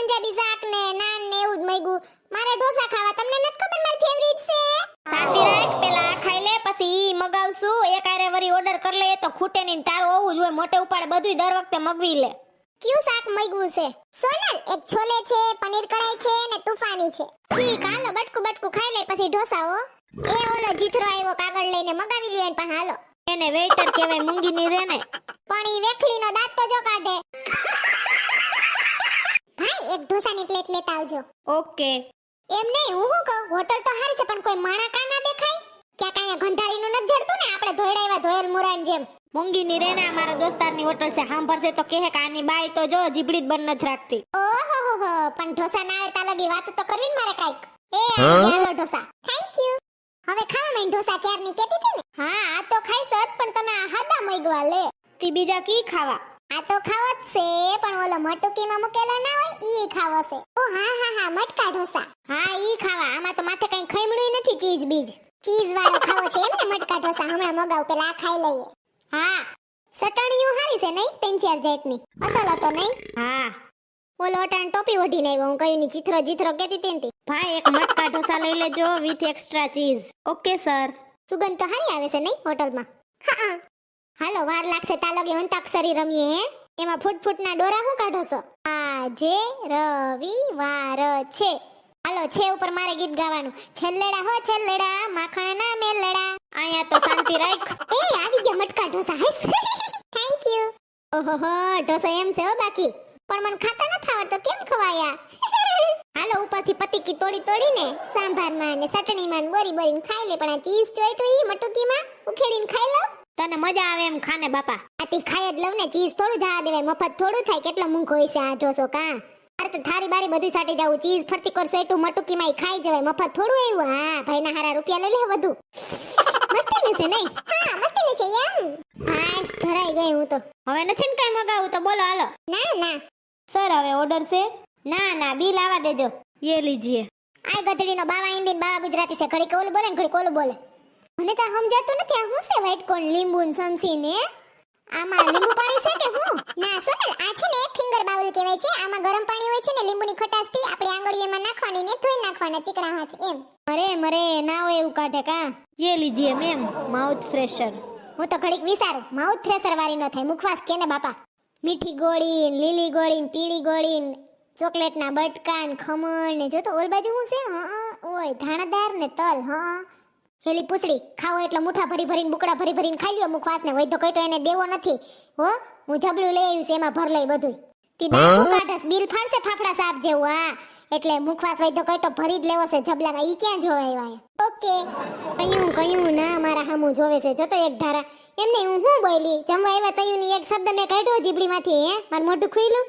પંજાબી શાક ને નાન ને એવું જ મગ્યું મારે ઢોસા ખાવા. તમને નથી ખબર મારી ફેવરિટ છે? શાંતિ રાખ પેલા ખાઈ લે પછી ઈ મગાવશું. એક આરે વરી ઓર્ડર કર લે તો ખૂટે નહીં તારું હોવું જોઈએ. મોટે ઉપાડે બધું દર વખતે મગવી લે. કયું શાક મગ્યું છે? સોનલ એક છોલે છે પનીર કઢાઈ છે ને તુફાની છે. ઠીક હાલો બટકું બટકું ખાઈ લે પછી ઢોસા હો. એ ઓલો જીથરો આવ્યો કાગળ લઈને મગાવી લે પણ હાલો. એને વેઇટર કહેવાય મૂંગી ની રે ને પણ ઈ વેખલીનો દાંત તો જો કાઢે. એક ઢોસાની પ્લેટ લેતા આવજો. ઓકે. એમ નહીં હું શું કહું? હોટલ તો હારી છે પણ કોઈ માણા કા ના દેખાય? ક્યાં કાંઈ ગંધારીનું નથી જડતું ને? આપણે ધોયડા ધોયેલ મુરાન જેમ. મૂંગી ની રે ને અમારા દોસ્તારની હોટલ છે સાંભળશે તો કહે કે આની બાઈ તો જો જીબડી જ બંધ નથી રાખતી. ઓહો હો હો પણ ઢોસા ના આવતા લગી વાત તો કરવી મારે કાઈક. એ હાલો ઢોસા. થેન્ક યુ હવે ખાવા મેં ઢોસા ક્યારની? કેતી હતી ને? હા આ તો ખાઈશ જ પણ તમે આ હાદા મગવા લે. તી બીજા કી ખાવા? આ તો ખાવો જ છે, પણ ઓલો મટુકીમાં મૂકેલો ના હોય, ઈ ખાવો છે ઓ હા હા હા, મટકા ઢોસા. હા, ઈ ખાવા. આમાં તો માથે કઈ ખઈમડું નથી, ચીઝ બીજ. ચીઝ વાળો ખાવો છે એમ ને, મટકા ઢોસા. હમણાં મગાવ, પેલા આ ખાઈ લઈએ. હા. સટણીયું હારી છે નહીં, ત્રણ, ચાર જાતની. અસલ હતો નહીં? હા. ઓલો અટાણ ટોપી ઓઢીને આવ્યો. હું કહ્યું ની ચિત્રો ચિત્રો કેતી હતી ભાઈ, એક મટકા ઢોસા લઈ લેજો with extra cheese. Okay, sir. સુગંધ તો હારી આવે છે નહીં, હોટલમાં? હા. હાલો, વાર લાગશે તાલોગી અંતાક્ષરી રમીએ એમાં ફૂટ ફૂટના ડોરા હું કાઢો છો? આજે રવિવાર છે. હાલો, છે ઉપર મારે ગીત ગાવાનું. છેલ્લેડા હો, છેલ્લેડા માખણ ના મેલડા. અહીંયા તો શાંતિ રાખ. એ, આવી ગયા, મટકા ઢોસા. હાઈસ થેન્ક યુ ઓહો ઢોસા એમ છે હો, બાકી. પણ મને ખાતા ખાવા તો કેમ ખવાયા? હાલો, ઉપરથી પતિકી તોડી તોડીને સાંભારમાં ને ચટણીમાં ને બોરી બોરીને ખાઈ લે, પણ આ ચીઝ ચોઈટું ઈ મટુકીમાં? ઉખેડીને ખાઈ લો. તને મજા આવે એમ ખાને બાપા. આથી ખાઈ જ લઉં ને ચીઝ થોડું જવા દેવાય. મફત થોડું થાય કેટલો મૂંઘો હોય છે આ ઢોસો કા? અરે તો થારી બારી બધું સાટી જાવું. ચીઝ ફરતી કરશો એટલું મટુકીમાં ખાઈ જવાય. મફત થોડું એવું હા ભાઈના હારા રૂપિયા લઈ લે બધું. મસ્તી છે નહીં? હા મસ્તી છે એમ. હા ધરાઈ ગઈ હું તો. હવે નથી ને કઈ મગાવું તો બોલો હાલો. ના ના. સર હવે ઓર્ડર છે? ના ના બિલ આવા દેજો. યે લીજીએ. આ ગધડીનો બાવા ઇન્દિન બાવા ગુજરાતી છે. ઘડી કોલ બોલે ને ઘડી કોલું બોલે. મને તો સમજાતું નથી આ હું છે વ્હાઈટ કોન લીંબુ ને સંસી ને? આમાં લીંબુ પાણી છે કે હું? ના સોનલ આ છે ને ફિંગર બાઉલ કહેવાય છે. આમાં ગરમ પાણી હોય છે ને લીંબુની ખટાશથી આપણી આંગળીઓમાં નાખવાની ને ધોઈ નાખવાના ચીકણા હાથ એમ. અરે મરે ના હોય એવું કાઢે કા? યે લીજીએ મેમ માઉથ ફ્રેશર હું તો ઘડીક વિચારું. માઉથ ફ્રેશર વાળી ન થાય. મુખવાસ કેને બાપા? મીઠી ગોળી લીલી ગોળી પીળી ગોળી ને ચોકલેટના બટકા ને ખમણ ને જો તો ઓલ બાજુ હું છે? હા ઓય ધાણાદાર ને તલ હા. હેલી પૂછડી ખાવો એટલો મુઠા ભરી ભરીને બુકડા ભરી ભરીને ખાઈ લ્યો. મુખવાસ ને વૈધો કઈ તો એને દેવો નથી. હો હું જબલું લઈ આવ્યું છે એમાં ભર લઈ બધું તી દાંત કાઢસ બિલ ફાડશે ફાફડા સાપ જેવું હા. એટલે મુખવાસ વૈધો કઈ તો ભરી જ લેવો છે જબલામાં. ઈ ક્યાં જોવે આવ્યા ઓકે. કયું કયું ના મારા હામુ જોવે છે. જો તો એક ધારા. એમને હું હું બોલી? જમવા આવ્યા તયું ની એક શબ્દ મેં કાઢ્યો જીબડીમાંથી હે? મારું મોઢું ખુઈલું